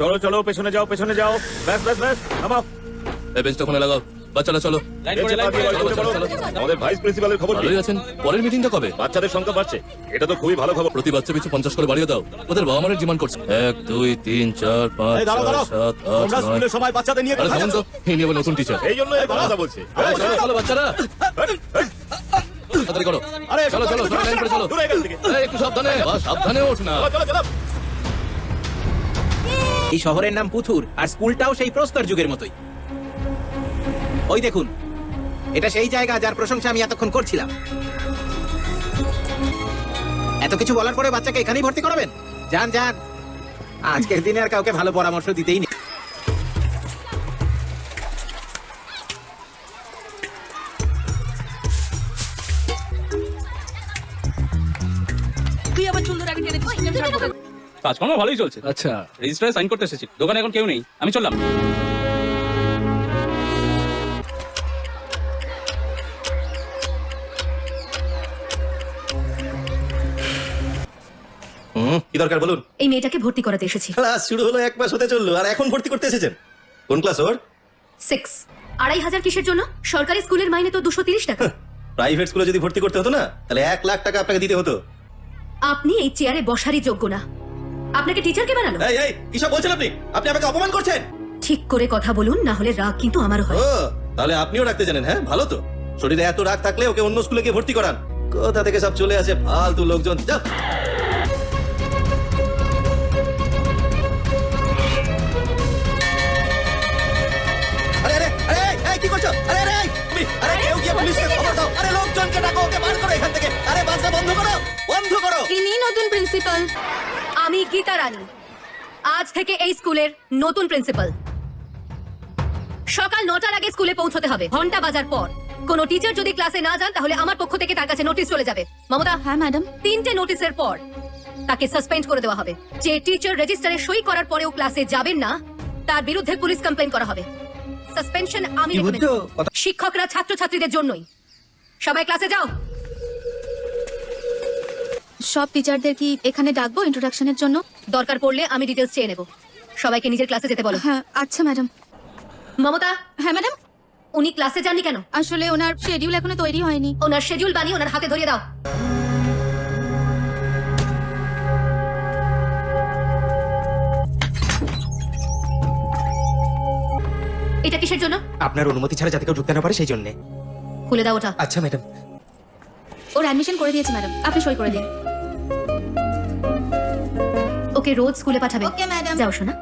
চলো চলো পেছনে যাও পেছনে যাও। ব্যাস ব্যাস ব্যাস নামাও। এই বেঞ্চটা ওখানে লাগাও। বাচ্চারা চলো। আমাদের ভাইস প্রিন্সিপালের খবর ভালোই আছেন। পরের মিটিংটা কবে? বাচ্চাদের সংখ্যা বাড়ছে। এটা তো খুবই ভালো খবর। প্রতি বাচ্চা পিছু পঞ্চাশ করে বাড়িয়ে দাও। ওদের বাবা মারের ডিমান্ড করছে। এক দুই তিন চার পাঁচ। সাত আট নয়। সবাই বাচ্চাদের নিয়ে থামুন তো। এই নিয়ে নতুন টিচার এই জন্য এই কথা বলছি। চলো বাচ্চারা। তাড়াতাড়ি করো। আরে চলো চলো চলো লাইন করে চলো। দূরে এখান থেকে। এই, একটু সাবধানে। বাস, সাবধানে ওঠ না। চলো চলো। এই শহরের নাম পুথুর আর স্কুলটাও সেই প্রস্তর যুগের মতোই। ওই দেখুন এটা সেই জায়গা যার প্রশংসা আমি এতক্ষণ করছিলাম। এত কিছু বলার পরে বাচ্চাকে এখানেই ভর্তি করাবেন? যান যান। আজকের দিনে আর কাউকে ভালো পরামর্শ দিতেই নেই। তুই আবার চুল ধরে আগে টেনে। কাজকর্ম ভালোই চলছে। আচ্ছা। রেজিস্টারে সাইন করতে এসেছি। দোকানে এখন কেউ নেই। আমি চললাম। হুম কি দরকার বলুন? এই মেয়েটাকে ভর্তি করাতে এসেছি। ক্লাস শুরু হলো এক মাস হতে চলল। আর এখন ভর্তি করতে এসেছেন? কোন ক্লাস ওর? সিক্স আড়াই হাজার কিসের জন্য? সরকারি স্কুলের মাইনে তো দুশো তিরিশ টাকা। প্রাইভেট স্কুলে যদি ভর্তি করতে হতো না তাহলে এক লাখ টাকা আপনাকে দিতে হতো। আপনি এই চেয়ারে বসারই যোগ্য না। আপনাকে টিচারকে বানালো? এই এই কিসব বলছেন আপনি? আপনি আমাকে অপমান করছেন? ঠিক করে কথা বলুন না হলে রাগ কিন্তু আমারও হয়। ও তাহলে আপনিও রাখতে জানেন হ্যাঁ? ভালো তো। শরীরে এত রাগ থাকলে ওকে অন্য স্কুলে গিয়ে ভর্তি করান। কোথা থেকে সব চলে আসে ফালতু লোকজন? যাও। আরে আরে আরে এই, এই কি করছ? আরে আরে এই, আরে কেউ গিয়ে পুলিশকে খবর দাও। আরে লোকজনকে ডাকো ওকে বার করো এখান থেকে। আরে বাসটা বন্ধ করো বন্ধ করো। ইনি নতুন প্রিন্সিপাল। আমি গীতা রানী। আজ থেকে এই স্কুলের নতুন প্রিন্সিপাল। সকাল নটার আগে স্কুলে পৌঁছতে হবে। ঘণ্টা বাজার পর। কোন টিচার যদি ক্লাসে না যান তাহলে আমার পক্ষ থেকে তার কাছে নোটিশ চলে যাবে। মমতা হ্যাঁ ম্যাডাম। তিনটে নোটিশের পর তাকে সাসপেন্ড করে দেওয়া হবে। যে টিচার রেজিস্টারে সই করার পরেও ক্লাসে যাবেন না তার বিরুদ্ধে পুলিশ কমপ্লেন করা হবে। সাসপেনশন আমি? শিক্ষকরা ছাত্রছাত্রীদের জন্যই। সবাই ক্লাসে যাও। সব টিচারদের কি এখানে ডাকবো ইন্ট্রোডাকশনের জন্য? দরকার পড়লে আমি ডিটেলস চেয়ে নেব। সবাইকে নিজের ক্লাসে যেতে বলো। হ্যাঁ আচ্ছা ম্যাডাম মমতা? হ্যাঁ ম্যাডাম উনি ক্লাসে যাননি কেন? আসলে ওনার শিডিউল এখনও তৈরি হয়নি। ওনার শিডিউল বানিয়ে ওনার হাতে ধরিয়ে দাও। এটা কিসের জন্য? আপনার অনুমতি ছাড়া যাতে কেউ ঢুকতে না পারে সেই জন্য। খুলে দাও ওটা। আচ্ছা ম্যাডাম ওর অ্যাডমিশন করে দিয়েছি ম্যাডাম আপনি সই করে দিন। ওকে রোজ স্কুলে পাঠাবে ওকে ম্যাডাম যাও শোনা